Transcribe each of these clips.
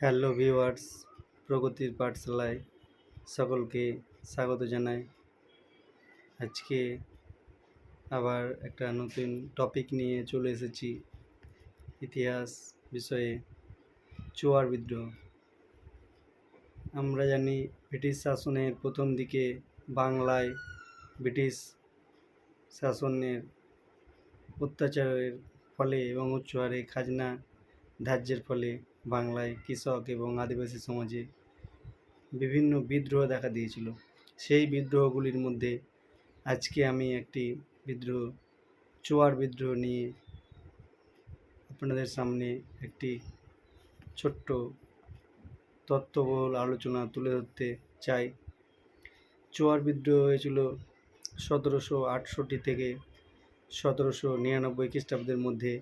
Hello viewers, প্রগতির পাঠশালায় সকলকে স্বাগত জানাই। আজকে আবার একটা নতুন টপিক নিয়ে চলে এসেছি, ইতিহাস বিষয়ে, চোয়ার বিদ্রোহ। আমরা জানি ব্রিটিশ শাসনের প্রথম দিকে বাংলায় ব্রিটিশ শাসনের অত্যাচারের ফলে এবং উচ্চ হারে খাজনা ধার্যের ফলে বাংলায় কৃষক এবং আদিবাসী সমাজে বিভিন্ন বিদ্রোহ দেখা দিয়েছিল। সেই বিদ্রোহগুলির মধ্যে আজকে আমি একটি বিদ্রোহ, চোয়ার বিদ্রোহ নিয়ে আপনাদের সামনে একটি ছোট্ট তত্ত্ববহুল আলোচনা তুলে ধরতে চাই। চোয়ার বিদ্রোহ হয়েছিল সতেরোশো আটষট্টি থেকে সতেরোশো নিরানব্বই খ্রিস্টাব্দের মধ্যে।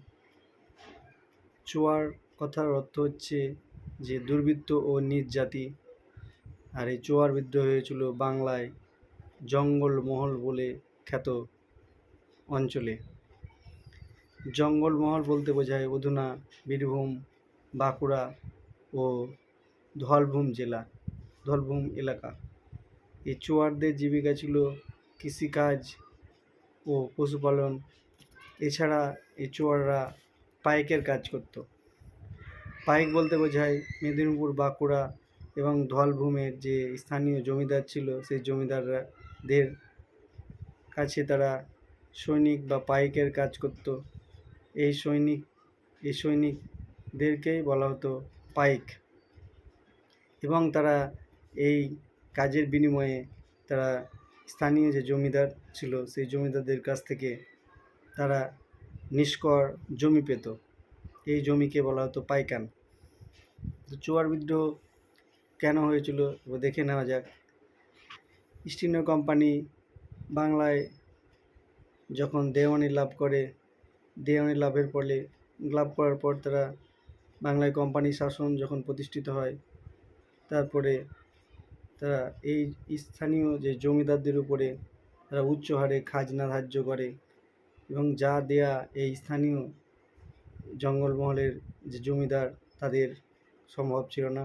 চোয়ার কথার অর্থ হচ্ছে যে দুর্বৃত্ত ও নিজ জাতি। আর এই চোয়ার বিদ্রোহ হয়েছিল বাংলায় জঙ্গলমহল বলে খ্যাত অঞ্চলে। জঙ্গলমহল বলতে বোঝায় অধুনা, বীরভূম, বাঁকুড়া ও ধলভূম জেলা, ধলভূম এলাকা। এই চোয়ারদের জীবিকা ছিল কৃষিকাজ ও পশুপালন। এছাড়া এই চোয়াররা পাইকের কাজ করত। পাইক বলতে বোঝায় মেদিনীপুর, বাঁকুড়া এবং ধলভূমের যে স্থানীয় জমিদার ছিল, সেই জমিদারদের কাছে তারা সৈনিক বা পাইকের কাজ করত। এই সৈনিক এই সৈনিকদেরকেই বলা হতো পাইক। এবং তারা এই কাজের বিনিময়ে তারা স্থানীয় যে জমিদার ছিল, সেই জমিদারদের কাছ থেকে তারা নিষ্কর জমি পেত। এই জমিকে বলা হতো পাইকান। তো চোয়ার বিদ্রোহ কেন হয়েছিল এবার দেখে নেওয়া যাক। ইস্ট ইন্ডিয়া কোম্পানি বাংলায় যখন দেওয়ানি লাভ করে, দেওয়ানি লাভের ফলে, লাভ করার পর তারা বাংলায় কোম্পানি শাসন যখন প্রতিষ্ঠিত হয়, তারপরে তারা এই স্থানীয় যে জমিদারদের উপরে তারা উচ্চ হারে খাজনা ধার্য করে এবং যা দেয়া এই স্থানীয় জঙ্গলমহলের যে জমিদার, তাদের সম্ভব ছিল না।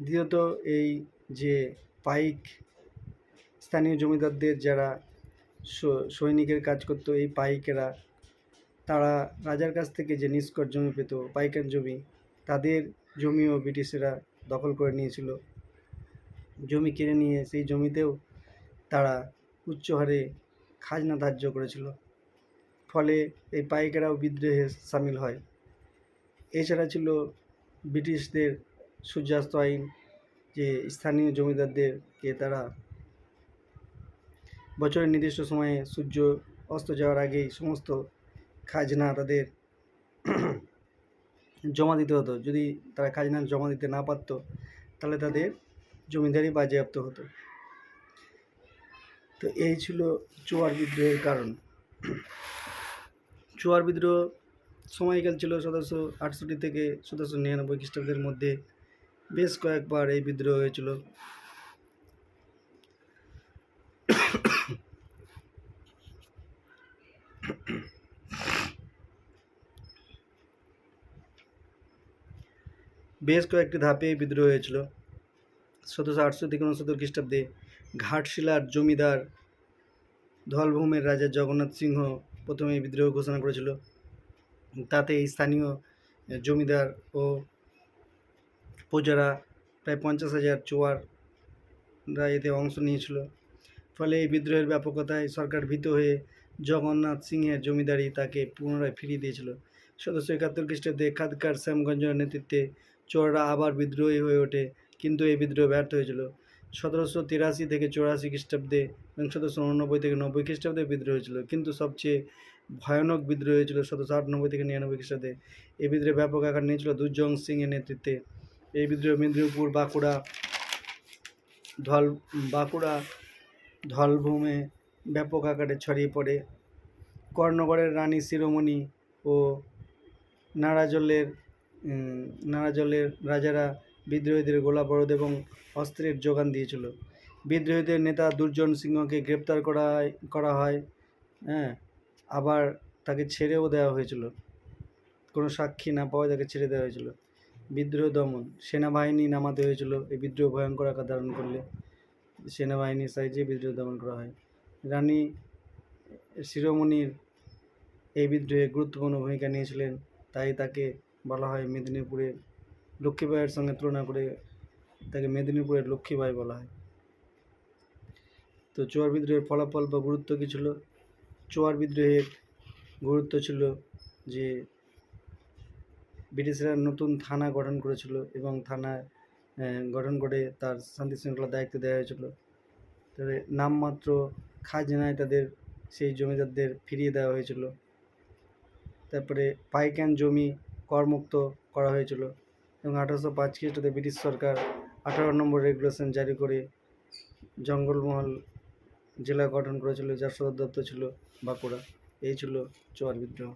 দ্বিতীয়ত এই যে পাইক, স্থানীয় জমিদারদের যারা সৈনিকের কাজ করতো, এই পাইকেরা, তারা রাজার কাছ থেকে যে নিষ্কর জমি পেত, পাইকার জমি, তাদের জমিও ব্রিটিশেরা দখল করে নিয়েছিল। জমি কিনে নিয়ে সেই জমিতেও তারা উচ্চ হারে খাজনা ধার্য করেছিল। ফলে এই পাইকেরাও বিদ্রোহে সামিল হয়। এছাড়া ছিল ব্রিটিশদের সূর্যাস্ত আইন যে স্থানীয় জমিদারদেরকে তারা বছরের নির্দিষ্ট সময়ে সূর্য অস্ত যাওয়ার আগেই সমস্ত খাজনা তাদের জমা দিতে হতো। যদি তারা খাজনা জমা দিতে না পারতো, তাহলে তাদের জমিদারি বাজেয়াপ্ত হতো। তো এই ছিল চোয়ার বিদ্রোহের কারণ। চোয়ার বিদ্রোহ সময়কাল ছিল সতেরোশো আটষট্টি থেকে সতেরোশো নিরানব্বই খ্রিস্টাব্দের মধ্যে বেশ কয়েকবার এই বিদ্রোহ হয়েছিল। বেশ কয়েকটি ধাপে এই বিদ্রোহ হয়েছিল। সতেরোশো আটষট্টি থেকে উনসত্তর খ্রিস্টাব্দে ঘাটশিলার জমিদার ধলভূমের রাজা জগন্নাথ সিংহ প্রথমে বিদ্রোহ ঘোষণা করেছিল। তাতে স্থানীয় জমিদার ও প্রজারা প্রায় পঞ্চাশ হাজার চোয়াররা এতে অংশ নিয়েছিল। ফলে এই বিদ্রোহের ব্যাপকতায় সরকার ভীত হয়ে জগন্নাথ সিংহের জমিদারি তাকে পুনরায় ফিরিয়ে দিয়েছিল। সতেরোশো একাত্তর খ্রিস্টাব্দে খাদকার শ্যামগঞ্জের নেতৃত্বে চোররা আবার বিদ্রোহী হয়ে ওঠে, কিন্তু এই বিদ্রোহ ব্যর্থ হয়েছিল। সতেরোশো তিরাশি থেকে চৌরাশি খ্রিস্টাব্দে এবং সতেরোশো উননব্বই থেকে নব্বই খ্রিস্টাব্দে বিদ্রোহ হয়েছিল। কিন্তু সবচেয়ে ভয়ানক বিদ্রোহ হয়েছিল সতেরোশো আটানব্বই থেকে নিরানব্বই খ্রিস্টাব্দে। এই বিদ্রোহে ব্যাপক আকার নিয়েছিল দুর্জং সিংয়ের নেতৃত্বে। এই বিদ্রোহ মেদিনীপুর, বাঁকুড়া, ধল, বাঁকুড়া, ধলভূমে ব্যাপক আকারে ছড়িয়ে পড়ে। কর্ণগড়ের রানী শিরোমণি ও নারাজলের নারাজলের রাজারা বিদ্রোহীদের গোলা বরদ এবং অস্ত্রের যোগান দিয়েছিল। বিদ্রোহীদের নেতা দুর্জন সিংহকে গ্রেপ্তার করা হয় করা হয় হ্যাঁ আবার তাকে ছেড়েও দেওয়া হয়েছিল। কোনো সাক্ষী না পাওয়া তাকে ছেড়ে দেওয়া হয়েছিল। বিদ্রোহ দমন, সেনাবাহিনী নামাতে হয়েছিল। এই বিদ্রোহ ভয়ঙ্কর আকার ধারণ করলে সেনাবাহিনীর সাহায্যে বিদ্রোহ দমন করা হয়। রানী শিরোমণির এই বিদ্রোহে গুরুত্বপূর্ণ ভূমিকা নিয়েছিলেন, তাই তাকে বলা হয় মেদিনীপুরের লক্ষ্মীবাইয়ের সঙ্গে তুলনা করে তাকে মেদিনীপুরের লক্ষ্মীবাই বলা হয়। তো চোয়ার বিদ্রোহের ফলাফল বা গুরুত্ব কী ছিল? চোয়ার বিদ্রোহের গুরুত্ব ছিল যে ব্রিটিশরা নতুন থানা গঠন করেছিল এবং থানা গঠন করে তার শান্তি শৃঙ্খলার দায়িত্ব দেওয়া হয়েছিল। তবে নামমাত্র খাজনায় তাদের সেই জমিদারদের ফিরিয়ে দেওয়া হয়েছিল। তারপরে পাইকান জমি করমুক্ত করা হয়েছিল। এবং আঠারোশো পাঁচ খ্রিস্টাব্দে ব্রিটিশ সরকার আঠারো নম্বর রেগুলেশন জারি করে জঙ্গলমহল জেলা গঠন করেছিল, যার সদর দপ্তর ছিল বাঁকুড়া। এই ছিল চোয়ার বিদ্রোহ।